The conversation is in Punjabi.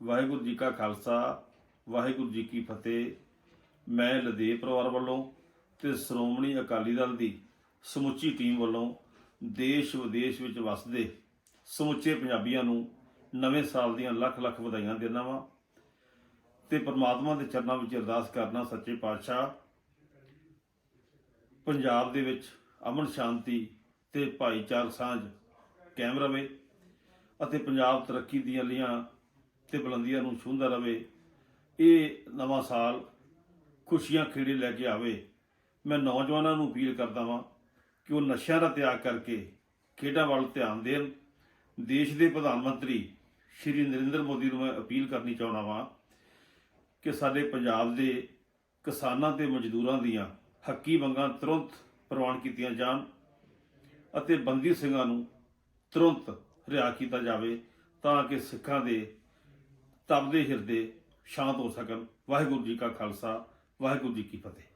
ਵਾਹਿਗੁਰੂ ਜੀ ਕਾ ਖਾਲਸਾ, ਵਾਹਿਗੁਰੂ ਜੀ ਕੀ ਫਤਿਹ। ਮੈਂ ਲਦੇਵ ਪਰਿਵਾਰ ਵੱਲੋਂ ਤੇ ਸ਼੍ਰੋਮਣੀ ਅਕਾਲੀ ਦਲ ਦੀ ਸਮੁੱਚੀ ਟੀਮ ਵੱਲੋਂ ਦੇਸ਼ ਵਿਦੇਸ਼ ਵਿੱਚ ਵਸਦੇ ਸਮੁੱਚੇ ਪੰਜਾਬੀਆਂ ਨੂੰ ਨਵੇਂ ਸਾਲ ਦੀਆਂ ਲੱਖ ਲੱਖ ਵਧਾਈਆਂ ਦਿੰਦਾ ਵਾਂ ਤੇ ਪ੍ਰਮਾਤਮਾ ਦੇ ਚਰਨਾਂ ਵਿੱਚ ਅਰਦਾਸ ਕਰਨਾ ਸੱਚੇ ਪਾਤਸ਼ਾਹ। ਪੰਜਾਬ ਦੇ ਵਿੱਚ ਅਮਨ ਸ਼ਾਂਤੀ ਤੇ ਭਾਈਚਾਰਕ ਸਾਂਝ ਕਾਇਮ ਰਵੇ ਅਤੇ ਪੰਜਾਬ ਤਰੱਕੀ ਦੀਆਂ ਲੀਆਂ ਤੇ ਬੁਲੰਦੀਆਂ ਨੂੰ ਛੂੰਹਦਾ ਰਵੇ, ਇਹ ਨਵਾਂ ਸਾਲ ਖੁਸ਼ੀਆਂ ਖੇੜੇ ਲੈ ਕੇ ਆਵੇ। ਮੈਂ ਨੌਜਵਾਨਾਂ ਨੂੰ ਅਪੀਲ ਕਰਦਾ ਵਾਂ ਕਿ ਉਹ ਨਸ਼ਿਆਂ ਦਾ ਤਿਆਗ ਕਰਕੇ ਖੇਡਾਂ ਵੱਲ ਧਿਆਨ ਦੇਣ। ਦੇਸ਼ ਦੇ ਪ੍ਰਧਾਨ ਮੰਤਰੀ ਸ਼੍ਰੀ ਨਰਿੰਦਰ ਮੋਦੀ ਨੂੰ ਮੈਂ ਅਪੀਲ ਕਰਨੀ ਚਾਹੁੰਦਾ ਵਾਂ ਕਿ ਸਾਡੇ ਪੰਜਾਬ ਦੇ ਕਿਸਾਨਾਂ ਤੇ ਮਜ਼ਦੂਰਾਂ ਦੀਆਂ ਹੱਕੀ ਮੰਗਾਂ ਤੁਰੰਤ ਪ੍ਰਵਾਨ ਕੀਤੀਆਂ ਜਾਣ ਅਤੇ ਬੰਦੀ ਸਿੰਘਾਂ ਨੂੰ ਤੁਰੰਤ ਰਿਹਾ ਕੀਤਾ ਜਾਵੇ ਤਾਂ ਕਿ ਸਿੱਖਾਂ ਦੇ ਤਪਦੇ ਹਿਰਦੇ ਸ਼ਾਂਤ ਹੋ ਸਕਣ। ਵਾਹਿਗੁਰੂ ਜੀ ਕਾ ਖਾਲਸਾ ਵਾਹਿਗੁਰੂ ਜੀ ਕੀ ਫਤਿਹ।